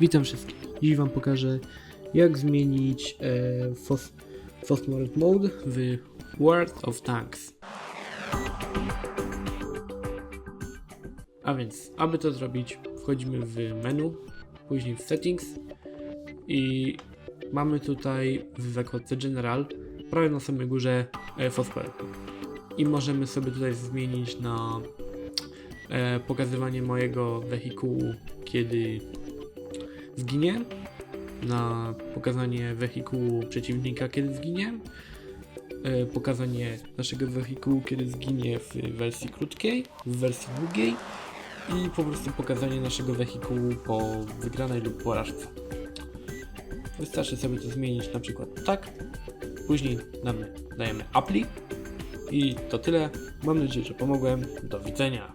Witam wszystkich. Dziś Wam pokażę jak zmienić e, Phosphorus Mode w World of Tanks. A więc, aby to zrobić, wchodzimy w menu, później w Settings i mamy tutaj w zakładce General prawie na samej górze e, Phosphorus. I możemy sobie tutaj zmienić na e, pokazywanie mojego wehikułu, kiedy zginie, na pokazanie wehikułu przeciwnika, kiedy zginie, e, pokazanie naszego wehikułu, kiedy zginie w wersji krótkiej, w wersji długiej i po prostu pokazanie naszego wehikułu po wygranej lub porażce. Wystarczy sobie to zmienić na przykład tak, później damy, dajemy apply i to tyle. Mam nadzieję, że pomogłem. Do widzenia.